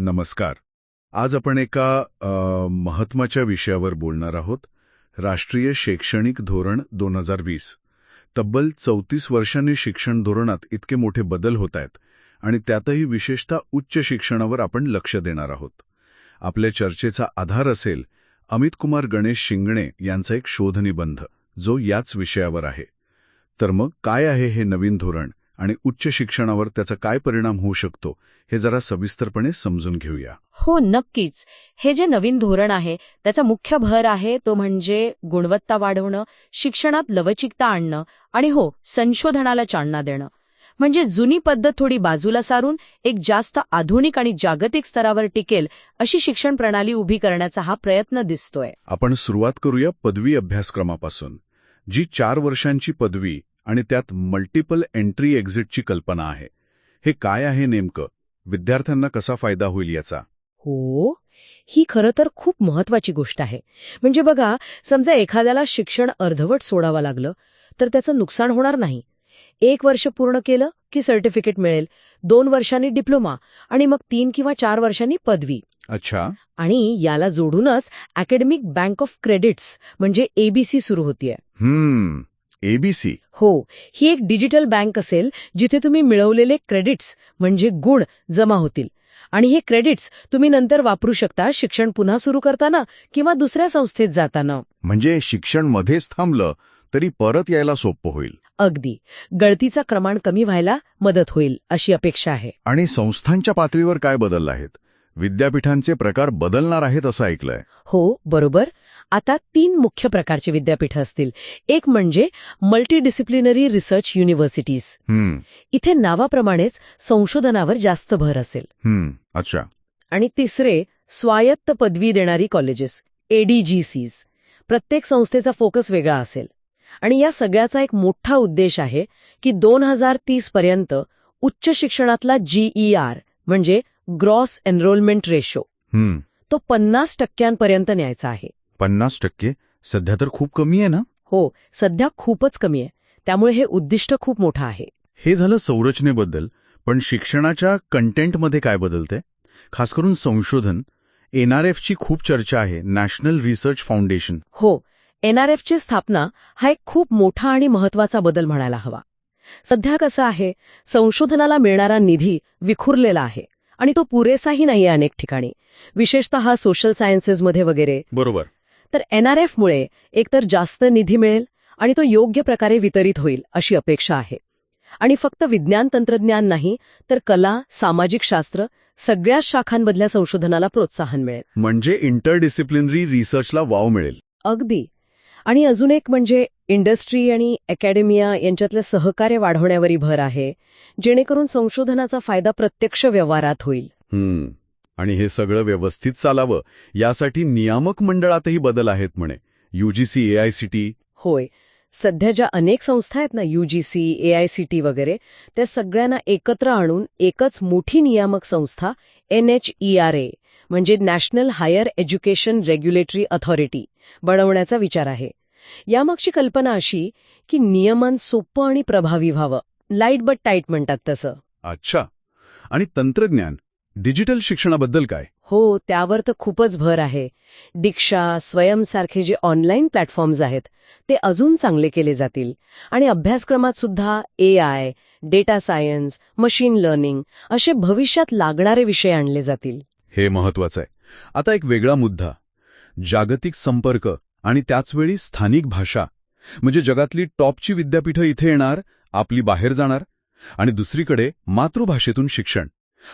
नमस्कार. आज आपण एका अ, महत्त्वाच्या विषयावर बोलणार आहोत. राष्ट्रीय शैक्षणिक धोरण दोन हजार वीस. तब्बल चौतीस वर्षांनी शिक्षण धोरणात इतके मोठे बदल होत आहेत आणि त्यातही विशेषतः उच्च शिक्षणावर आपण लक्ष देणार आहोत. आपल्या चर्चेचा आधार असेल अमित कुमार गणेश शिंगणे यांचा एक शोधनिबंध जो याच विषयावर आहे. तर मग काय आहे हे नवीन धोरण? आणि उच्च शिक्षणावर त्याचा काय परिणाम होऊ शकतो हे जरा सविस्तरपणे समजून घेऊया. हो नक्कीच. हे जे नवीन धोरण आहे त्याचा मुख्य भर आहे तो म्हणजे गुणवत्ता वाढवणं शिक्षणात लवचिकता आणणं आणि हो संशोधनाला चालना देणं. म्हणजे जुनी पद्धत थोडी बाजूला सारून एक जास्त आधुनिक आणि जागतिक स्तरावर टिकेल अशी शिक्षण प्रणाली उभी करण्याचा हा प्रयत्न दिसतोय. आपण सुरुवात करूया पदवी अभ्यासक्रमापासून जी चार वर्षांची पदवी आणि त्यात मल्टिपल एंट्री एक्झिटची कल्पना आहे. हे काय आहे नेमकं? विद्यार्थ्यांना कसा फायदा होईल याचा? हो ही खरं तर खूप महत्वाची गोष्ट आहे. म्हणजे बघा समजा एखाद्याला शिक्षण अर्धवट सोडावं लागलं तर त्याचं नुकसान होणार नाही. एक वर्ष पूर्ण केलं की सर्टिफिकेट मिळेल दोन वर्षांनी डिप्लोमा आणि मग तीन किंवा चार वर्षांनी पदवी. अच्छा. आणि याला जोडूनच अकॅडमिक बँक ऑफ क्रेडिट्स म्हणजे एबीसी सुरू होतीये. एबीसी हो ही एक डिजिटल बँक असेल जिथे तुम्ही मिळवलेले क्रेडिट्स म्हणजे गुण जमा होतील. आणि हे क्रेडिट्स तुम्ही नंतर वापरू शकता शिक्षण पुन्हा सुरू करताना किंवा दुसऱ्या संस्थेत जाताना. म्हणजे शिक्षण मध्येच थांबलं तरी परत यायला सोपं होईल. अगदी. गळतीचा क्रमाण कमी व्हायला मदत होईल अशी अपेक्षा आहे. आणि संस्थांच्या पातळीवर काय बदल आहेत? विद्यापीठांचे प्रकार बदलणार आहेत असं ऐकलंय. हो बरोबर. आता तीन मुख्य प्रकारचे विद्यापीठं असतील. एक म्हणजे मल्टीडिसिप्लिनरी रिसर्च युनिव्हर्सिटीज इथे नावाप्रमाणेच संशोधनावर जास्त भर असेल. अच्छा. आणि तिसरे स्वायत्त पदवी देणारी कॉलेजेस एडीजीसीज प्रत्येक संस्थेचा फोकस वेगळा असेल. आणि या सगळ्याचा एक मोठा उद्देश आहे की दोन हजार तीस पर्यंत उच्च शिक्षणातला जीईआर म्हणजे ग्रॉस एनरोलमेंट रेशो. हम्म. तो पन्नास टक्क्यांपर्यंत न्यायचा आहे. पन्नास टक्के? सध्या तर खूप कमी आहे ना? हो सध्या खूपच कमी आहे. त्यामुळे हे उद्दिष्ट खूप मोठं आहे. हे झालं संरचनेबद्दल पण शिक्षणाच्या कंटेंटमध्ये काय बदलते? खास करून संशोधन. एनआरएफची खूप चर्चा आहे नॅशनल रिसर्च फाउंडेशन. हो एनआरएफची स्थापना हा एक खूप मोठा आणि महत्त्वाचा बदल म्हणायला हवा. सध्या कसं आहे संशोधनाला मिळणारा निधी विखुरलेला आहे. आणि तो पुरेसाही नाहीये अनेक ठिकाणी. विशेषतः सोशल सायन्सेसमध्ये वगैरे. बरोबर. तर एनआरएफमुळे एकतर जास्त निधी मिळेल आणि तो योग्य प्रकारे वितरित होईल अशी अपेक्षा आहे. आणि फक्त विज्ञान तंत्रज्ञान नाही तर कला सामाजिक शास्त्र सगळ्याच शाखांमधल्या संशोधनाला प्रोत्साहन मिळेल. म्हणजे इंटरडिसिप्लिनरी रिसर्चला वाव मिळेल. अगदी. आणि अजून एक म्हणजे इंडस्ट्री आणि अकॅडमिया यांच्यातलं सहकार्य वाढवण्यावरही भर आहे जेणेकरून संशोधनाचा फायदा प्रत्यक्ष व्यवहारात होईल. हम्म. आणि हे सगळं व्यवस्थित चालावं यासाठी नियामक मंडळातही बदल आहेत म्हणे. युजीसी एआयसीटी होय. सध्या ज्या अनेक संस्था आहेत ना यूजीसी एआयसीटी वगैरे त्या सगळ्यांना एकत्र आणून एकच मोठी नियामक संस्था एनएचईआरए म्हणजे national higher education regulatory authority बनवण्याचा विचार आहे. यामागची कल्पना अशी की नियमन सोपं आणि प्रभावी व्हावं. लाइट बट टाईट म्हणतात तसं. अच्छा. आणि तंत्रज्ञान डिजिटल शिक्षणाबद्दल काय? हो त्यावर तर खूपच भर आहे. दीक्षा स्वयंसारखे जे ऑनलाईन प्लॅटफॉर्म्स आहेत ते अजून चांगले केले जातील. आणि अभ्यासक्रमात सुद्धा A I data science machine learning असे भविष्यात लागणारे विषय आणले जातील. हे महत्वाचं आहे. आता एक वेगळा मुद्दा. जागतिक संपर्क आणि त्याचवेळी स्थानिक भाषा म्हणजे जगातली टॉपची विद्यापीठं इथे येणार आपली बाहेर जाणार आणि दुसरीकडे मातृभाषेतून शिक्षण.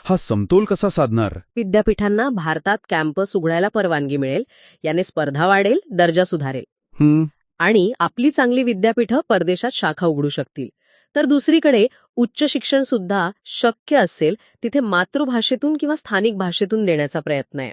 हा समतोल कसा साधणार? विद्यापीठांना भारतात कॅम्पस उघडायला परवानगी मिळेल याने स्पर्धा वाढेल दर्जा सुधारेल. आणि आपली चांगली विद्यापीठं परदेशात शाखा उघडू शकतील. तर दुसरीकडे उच्च शिक्षण सुद्धा शक्य असेल तिथे मातृभाषेतून किंवा स्थानिक भाषेतून देण्याचा प्रयत्न आहे.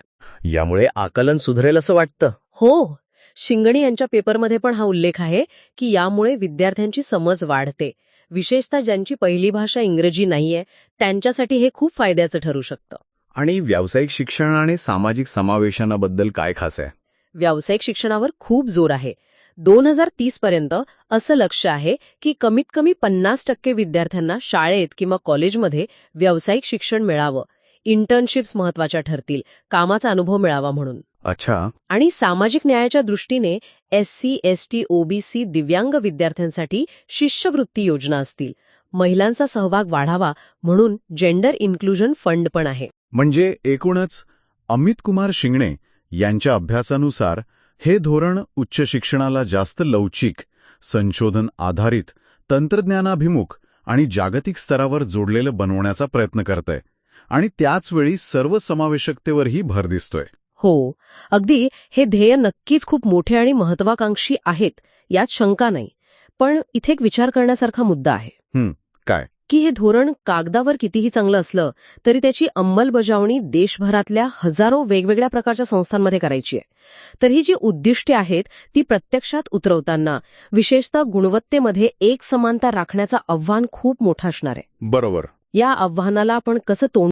यामुळे आकलन सुधारेल असं वाटतं. हो शिंगणी यांच्या पेपरमध्ये पण हा उल्लेख आहे की यामुळे विद्यार्थ्यांची समज वाढते. विशेषतः ज्यांची पहिली भाषा इंग्रजी नाहीये त्यांच्यासाठी हे खूप फायद्याचं ठरू शकतं. आणि व्यावसायिक शिक्षण आणि सामाजिक समावेशनाबद्दल काय खास आहे? व्यावसायिक शिक्षणावर खूप जोर आहे. दोन हजार तीस पर्यंत असं लक्ष आहे की कमीत कमी पन्नास टक्के विद्यार्थ्यांना शाळेत किंवा कॉलेजमध्ये व्यावसायिक शिक्षण मिळावं. इंटर्नशिप्स महत्त्वाच्या ठरतील कामाचा अनुभव मिळावा म्हणून. अच्छा. आणि सामाजिक न्यायाच्या दृष्टीने S C S T OBC दिव्यांग विद्यार्थ्यांसाठी शिष्यवृत्ती योजना असतील. महिलांचा सहभाग वाढावा म्हणून जेंडर इन्क्लुजन फंड पण आहे. म्हणजे एकूणच अमित कुमार शिंगणे यांच्या अभ्यासानुसार हे धोरण उच्च शिक्षणाला जास्त लवचिक संशोधन आधारित तंत्रज्ञानाभिमुख आणि जागतिक स्तरावर जोडलेलं बनवण्याचा प्रयत्न करतंय. आणि त्याचवेळी सर्वसमावेशकतेवरही भर दिसतोय. हो. अगदी हे ध्येय नक्कीच खूप मोठे आणि महत्वाकांक्षी आहेत यात शंका नाही. पण इथे एक विचार करण्यासारखा मुद्दा आहे. हं, काय? की हे धोरण कागदावर कितीही चांगलं असलं तरी त्याची अंमलबजावणी देशभरातल्या हजारो वेगवेगळ्या प्रकारच्या संस्थांमध्ये करायची आहे. तर ही जी उद्दिष्टे आहेत ती प्रत्यक्षात उतरवताना विशेषतः गुणवत्तेमध्ये एक समानता राखण्याचं आव्हान खूप मोठं असणार आहे. बरोबर. या आव्हानाला आपण कसं तोंड